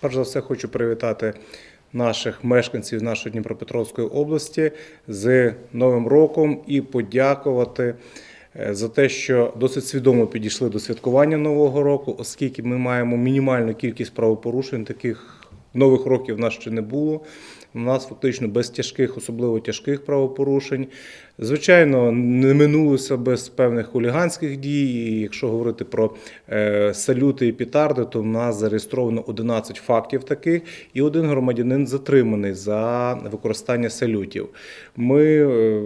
Перш за все, хочу привітати наших мешканців нашої Дніпропетровської області з Новим роком і подякувати е, за те, що досить свідомо підійшли до святкування Нового року, оскільки ми маємо мінімальну кількість правопорушень, таких нових років в нас ще не було. У нас фактично без тяжких, особливо тяжких правопорушень. Звичайно, не минулося без певних хуліганських дій. І якщо говорити про е, салюти і пітарди, то в нас зареєстровано 11 фактів таких, і один громадянин затриманий за використання салютів. Ми е,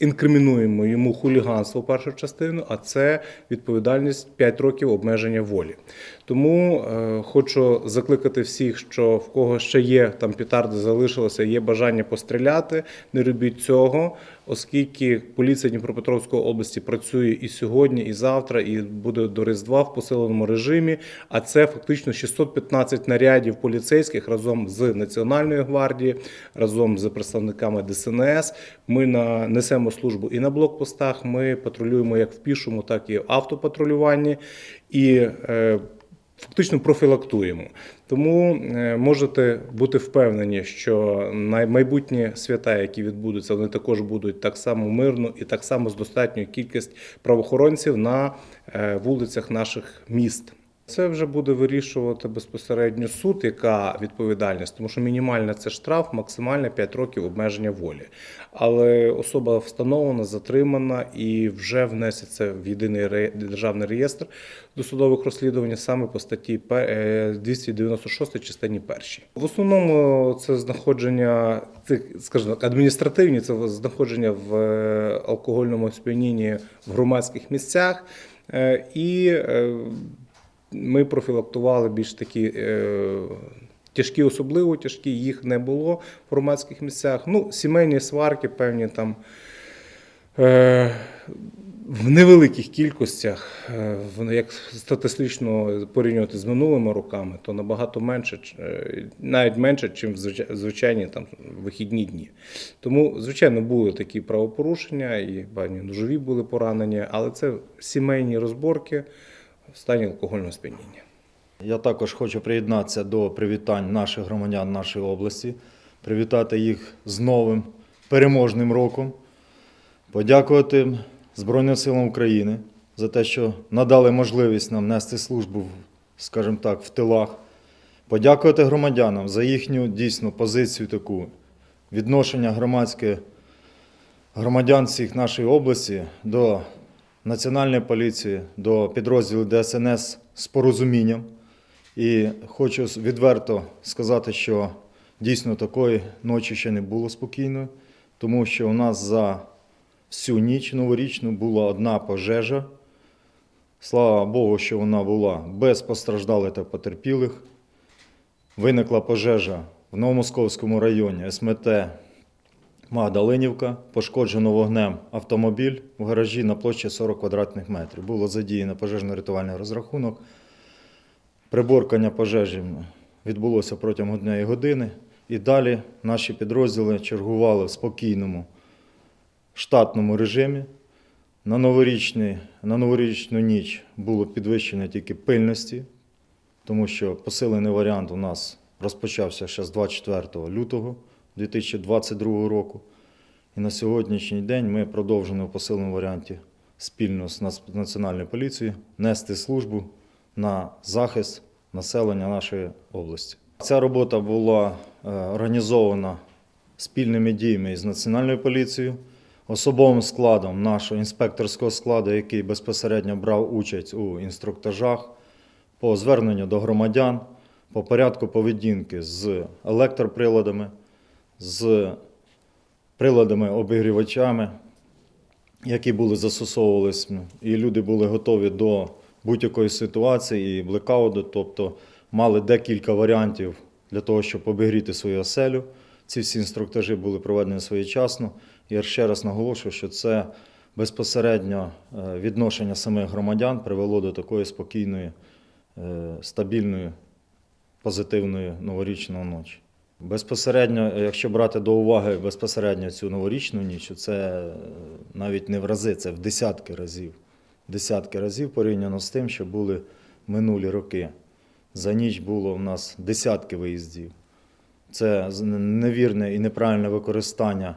інкримінуємо йому хуліганство першу частину, а це відповідальність 5 років обмеження волі. Тому е, хочу закликати всіх, що в кого ще є там пітарди залишилося, є бажання постріляти, не робіть цього, оскільки поліція Дніпропетровської області працює і сьогодні, і завтра, і буде до Різдва в посиленому режимі. А це фактично 615 нарядів поліцейських разом з Національною гвардією, разом з представниками ДСНС. Ми на несемо службу і на блокпостах. Ми патрулюємо як в пішому, так і в автопатрулюванні. І е, фактично профілактуємо. Тому е, можете бути впевнені, що майбутні свята, які відбудуться, вони також будуть так само мирно і так само з достатньою кількістю правоохоронців на е, вулицях наших міст. Це вже буде вирішувати безпосередньо суд, яка відповідальність, тому що мінімальна це штраф, максимальна 5 років обмеження волі. Але особа встановлена, затримана і вже внесеться в єдиний державний реєстр досудових розслідувань саме по статті пе- е, 296 частині 1. В основному це знаходження цих, скажімо адміністративні, це знаходження в е, алкогольному сп'янінні в громадських місцях. Е, І ми профілактували більш такі е, тяжкі, особливо тяжкі, їх не було в громадських місцях. Ну, сімейні сварки, певні там. Е, в невеликих кількостях, е, як статистично порівнювати з минулими роками, то набагато менше, е, навіть менше, ніж в звичайні там вихідні дні. Тому, звичайно, були такі правопорушення, і певні ножові були поранені, але це сімейні розборки в стані алкогольного сп'яніння. Я також хочу приєднатися до привітань наших громадян нашої області, привітати їх з новим переможним роком, подякувати Збройним силам України за те, що надали можливість нам нести службу, скажімо так, в тилах. Подякувати громадянам за їхню дійсно позицію таку, відношення громадське громадян всіх нашої області до Національної поліції, до підрозділу ДСНС з порозумінням. І хочу відверто сказати, що дійсно такої ночі ще не було спокійної, тому що у нас за всю ніч новорічну була одна пожежа. Слава Богу, що вона була без постраждалих та потерпілих. Виникла пожежа в Новомосковському районі СМТ Магдалинівка. Пошкоджено вогнем автомобіль в гаражі на площі 40 квадратних метрів. Було задіяно пожежно-рятувальний розрахунок. Приборкання пожежі відбулося протягом однієї години. І далі наші підрозділи чергували в спокійному штатному режимі. На, новорічний, на новорічну ніч було підвищення тільки пильності, тому що посилений варіант у нас розпочався ще з 24 лютого 2022 року. І на сьогоднішній день ми продовжуємо в посиленому варіанті спільно з Національною поліцією нести службу на захист населення нашої області. Ця робота була е, організована спільними діями із Національною поліцією, особовим складом нашого інспекторського складу, який безпосередньо брав участь у інструктажах по зверненню до громадян, по порядку поведінки з електроприладами, з приладами обігрівачами, які були застосовувались, і люди були готові до будь-якої ситуації і блекауту, тобто мали декілька варіантів для того, щоб обігріти свою оселю. Ці всі інструктажі були проведені своєчасно. Я ще раз наголошую, що це безпосередньо е, відношення самих громадян привело до такої спокійної, е, стабільної, позитивної новорічної ночі. Безпосередньо, якщо брати до уваги безпосередньо цю новорічну ніч, це е, навіть не в рази, це в десятки разів. Десятки разів порівняно з тим, що були минулі роки. За ніч було в нас десятки виїздів. Це невірне і неправильне використання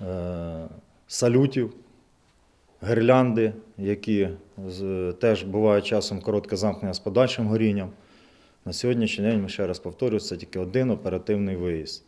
е, салютів, гірлянди, які теж буває часом коротке замкнення з подальшим горінням. На сьогоднішній день, ми ще раз повторюю, це тільки один оперативний виїзд.